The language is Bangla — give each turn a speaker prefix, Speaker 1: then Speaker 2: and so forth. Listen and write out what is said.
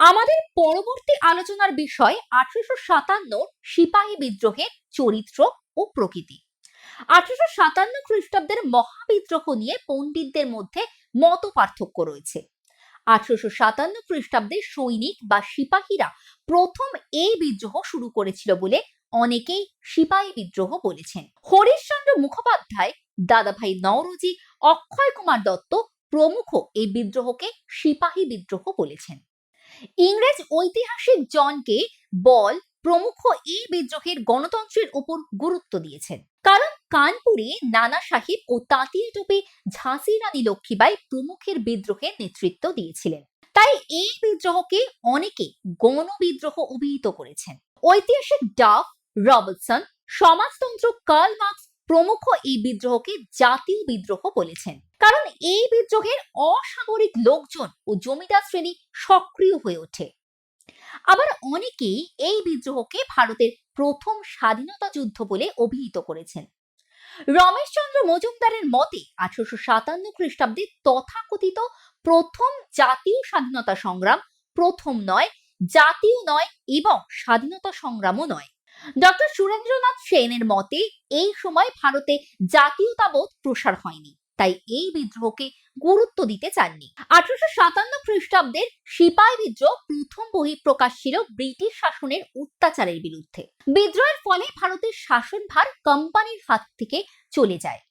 Speaker 1: আমাদের পরবর্তী আলোচনার বিষয় আঠারোশো সাতান্ন সিপাহী বিদ্রোহের চরিত্র ও প্রকৃতি। আঠারোশো সাতান্ন খ্রিস্টাব্দের মহাবিদ্রোহ নিয়ে পণ্ডিতদের মধ্যে মত পার্থক্য রয়েছে। আঠারোশো সাতান্ন খ্রিস্টাব্দে সৈনিক বা সিপাহীরা প্রথম এই বিদ্রোহ শুরু করেছিল বলে অনেকেই সিপাহী বিদ্রোহ বলেছেন। হরিশচন্দ্র মুখোপাধ্যায়, দাদাভাই নওরোজি, অক্ষয় কুমার দত্ত প্রমুখ এই বিদ্রোহকে সিপাহী বিদ্রোহ বলেছেন। ইংরেজ ঐতিহাসিক জনকে বল প্রমুখ এই বিদ্রোহের গণতন্ত্রের উপর গুরুত্ব দিয়েছেন। কারণ কানপুরে নানা সাহেব ও তাঁতিয়া টোপে ঝাঁসি রানী লক্ষ্মীবাই প্রমুখের বিদ্রোহের নেতৃত্ব দিয়েছিলেন। তাই এই বিদ্রোহকে অনেকে গণবিদ্রোহ অভিহিত করেছেন। ঐতিহাসিক ডাফ, রবার্টসন, সমাজতন্ত্র কার্ল মার্কস প্রমুখ এই বিদ্রোহকে জাতীয় বিদ্রোহ বলেছেন। কারণ এই বিদ্রোহের অসামরিক লোকজন ও জমিদার শ্রেণি সক্রিয় হয়ে ওঠে। আবার অনেকেই এই বিদ্রোহকে ভারতের প্রথম স্বাধীনতা যুদ্ধ বলে অভিহিত করেছেন। রমেশচন্দ্র মজুমদারের মতে আঠারোশো সাতান্ন খ্রিস্টাব্দে তথাকথিত প্রথম জাতীয় স্বাধীনতা সংগ্রাম প্রথম নয়, জাতীয় নয় এবং স্বাধীনতা সংগ্রামও নয়। ডক্টর সুরেন্দ্রনাথ সেনের মতে, এই সময় ভারতে জাতীয়তাবোধ প্রসার হয়নি, তাই এই বিদ্রোহকে গুরুত্ব দিতে চাননি। আঠারোশো সাতান্ন খ্রিস্টাব্দের সিপাই বিদ্রোহ প্রথম বহি প্রকাশ ছিল ব্রিটিশ শাসনের অত্যাচারের বিরুদ্ধে। বিদ্রোহের ফলে ভারতের শাসনভার কোম্পানির হাত থেকে চলে যায়।